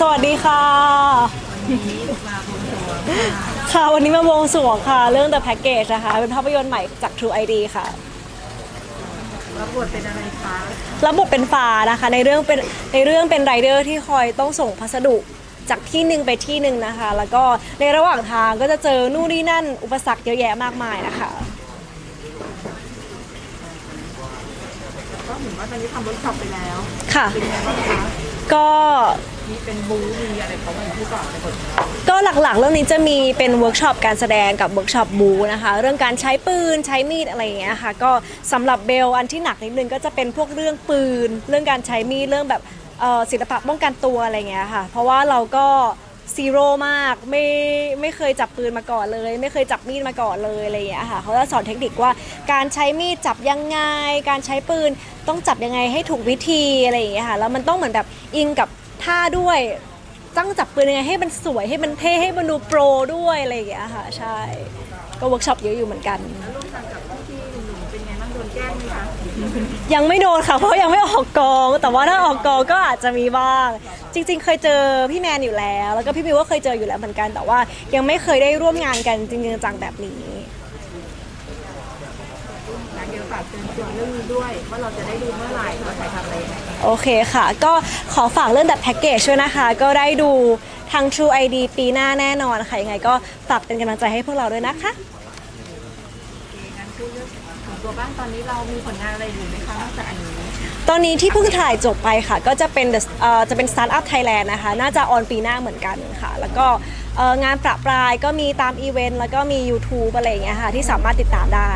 สวัสดีค่ะ ค่ะวันนี้มาบวงสรวงค่ะ เรื่อง The Package นะคะ เป็นภาพยนตร์ใหม่จาก True ID ค่ะ รับบทเป็นอะไรคะรับบทเป็นฟ้านะคะ ในเรื่องเป็นในเรื่องเป็นไรเดอร์ที่คอยต้องส่งพัสดุจากที่หนึ่งไปที่หนึ่งนะคะ แล้วก็ในระหว่างทางก็จะเจอนู่นนี่นั่น อุปสรรคเยอะแยะมากมายนะคะ ก็เห็นว่าตอนนี้ทำเวิร์กช็อปไปแล้วค่ะ เป็นยังไงบ้างคะก็ มีเป็นบูมีอะไรเขาเหมือนที่ก่อนในบทของเราก็หลักๆ เรื่องนี้จะมีเป็นเวิร์กช็อปการแสดงกับเวิร์กช็อปบูนะคะ เรื่องการใช้ปืนใช้มีดอะไรอย่างเงี้ยค่ะ ก็สำหรับเบลอันที่หนักนิดนึงก็จะเป็นพวกเรื่องปืน เรื่องการใช้มีดเรื่องแบบเอ่อศิลปะป้องกันตัวอะไรอย่างเงี้ยค่ะ เพราะว่าเราก็ซีโร่มากไม่ไม่เคยจับปืนมาก่อนเลย ไม่เคยจับมีดมาก่อนเลยอะไรอย่างเงี้ยค่ะเขาจะสอนเทคนิคว่าการใช้มีดจับยังไง การใช้ปืนต้องจับยังไงให้ถูกวิธีอะไรอย่างเงี้ยค่ะแล้วมันต้องเหมือนแบบอิงกับ ท่าด้วยตั้งจับปืนยังไงให้มันสวยให้มันเท่ให้มันดูโปรด้วยอะไรอย่างเงี้ยค่ะใช่ก็เวิร์กช็อปเยอะอยู่เหมือนกันแล้วร่วมกันกับพี่ๆหนุ่มๆเป็นไงบ้างโดนแกล้งไหมคะยังไม่โดนค่ะ เพราะยังไม่ออกกอง แต่ว่าถ้าออกกองก็อาจจะมีบ้าง จริง ๆ เคยเจอพี่แมนอยู่แล้ว แล้วก็พี่บิวก็เคยเจออยู่แล้วเหมือนกัน แต่ว่ายังไม่เคยได้ร่วมงานกันจริงๆจังๆแบบนี้งานเดียวฝากเชิญชวนเรื่องนี้ด้วย ว่าเราจะได้ดูเมื่อไหร่ว่าถ่ายทำอะไรยังไงโอเคค่ะ ก็ขอฝากเรื่องแบบแพ็กเกจด้วยนะคะ ก็ได้ดูทาง True ID ปีหน้าแน่นอนค่ะ ยังไงก็ฝากเป็นกำลังใจให้พวกเราด้วยนะคะ งั้นพูดเรื่องของตัวบ้านตอนนี้เรามีผลงานอะไรอยู่ไหมคะนอกจากอันนี้ตอนนี้ที่เพิ่งถ่ายจบไปค่ะ ก็จะเป็น The- เอ่อจะเป็น Startup Thailand นะคะ น่าจะออนปีหน้าเหมือนกันค่ะ แล้วก็เอ่องานประปรายก็มีตามอีเวนต์แล้วก็มี YouTube อะไรอย่างเงี้ยค่ะ ที่สามารถติดตามได้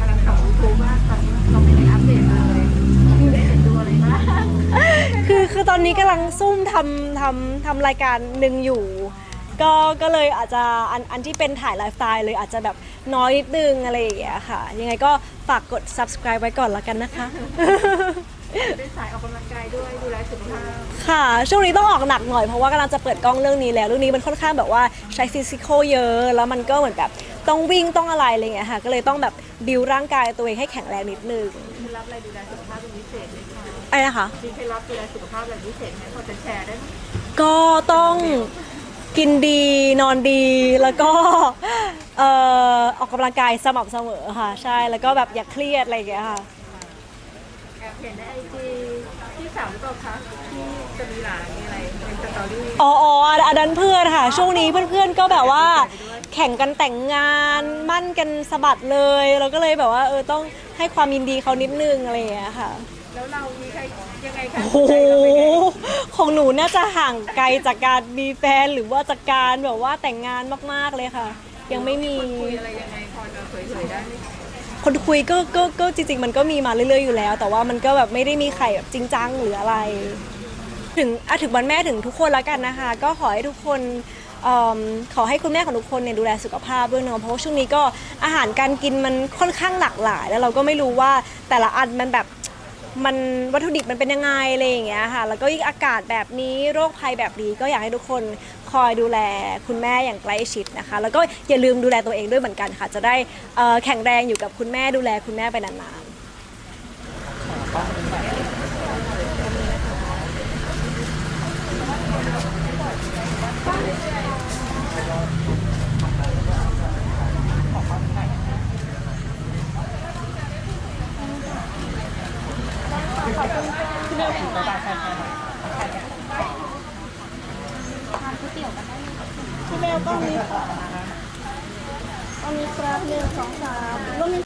กำลังทำยูทูบว่าตอนนี้เราไม่ได้อัปเดตเลยไม่ได้เห็นดูอะไรมาก คือคือตอ นนี้กำลังซุ่มทำทำทำรายการหนึ่งอยู่ ก็ก็เลยอาจจะอันอันที่เป็นถ่ายไลฟ์สไตล์เลยอาจจะแบบน้อยนิดนึงอะไรอย่างเงี้ยค่ะ ยังไงก็ฝากกด subscribe ไว้ก่อนละกันนะคะ เป็นสายออกกำลังกายด้วยดูแลสุขภาพค่ะ ช่วงนี้ต้องออกหนักหน่อยเพราะว่ากำลังจะเปิดกล้องเรื่องนี้แล้วเรื่องนี้มันค่อนข้างแบบว่าใช้ฟิสิกอลเยอะ แล้วมันก็เหมือนแบบต้องวิ่งต้องอะไรอะไรเงี้ยค่ะ ก็เลยต้องแบบบิวร่างกายตัวเองให้แข็งแรงนิดนึงเคล็ดลับอะไรดูแลสุขภาพเป็นพิเศษไหม คะไอ้นะคะมีเคล็ดลับดูแลสุขภาพแบบพิเศษไหมพอจะแชร์ได้ไหมก็ต้องกินดีนอนดีแล้วก็เอ่อออกกำลังกายสม่ำเสมอค่ะ ใช่แล้วก็แบบอย่าเครียดอะไรอย่างเงี้ยค่ะ แอบเห็นในไอจีที่สาวหรือเปล่าคะที่จะมีหลานมีอะไรเป็นสตอรี่อ๋ออ๋ออันนั้นเพื่อนค่ะ ช่วงนี้เพื่อนๆก็แบบว่า แข่งกันแต่งงานมั่นกันสะบัดเลย เราก็เลยแบบว่าเออต้องให้ความยินดีเขานิดนึงอะไรอย่างเงี้ยค่ะ แล้วเรามีใครยังไงคะโอ้โห ของหนูน่าจะห่างไกลจากการมีแฟนหรือว่าจากการแบบว่าแต่งงานมากๆเลยค่ะ ยังไม่มี คุยอะไรยังไงพอจะเผยๆได้ไหมคนคุยก็ก็ก็จริงๆ มันก็มีมาเรื่อยๆอยู่แล้ว แต่ว่ามันก็แบบไม่ได้มีใครแบบจริงจังหรืออะไร ถึงอะถึงวันแม่ถึงทุกคนแล้วกันนะคะ ก็ขอให้ทุกคนเอิ่มขอให้คุณแม่ของทุกคนเนี่ยดูแลสุขภาพด้วยเนาะเพราะว่าช่วงนี้ก็อาหารการกินมันค่อนข้างหลากหลาย แล้วเราก็ไม่รู้ว่าแต่ละอันมันแบบ มันวัตถุดิบมันเป็นยังไงอะไรอย่างเงี้ยค่ะ แล้วก็ยิ่งอากาศแบบนี้โรคภัยแบบนี้ก็อยากให้ทุกคนคอยดูแลคุณแม่อย่างใกล้ชิดนะคะ แล้วก็อย่าลืมดูแลตัวเองด้วยเหมือนกันค่ะ จะได้เอ่อแข็งแรงอยู่กับคุณแม่ดูแลคุณแม่ไปนานๆ พี่เบลต้องมีค่ะต้องมีครับหนึ่งสองสามแล้วมี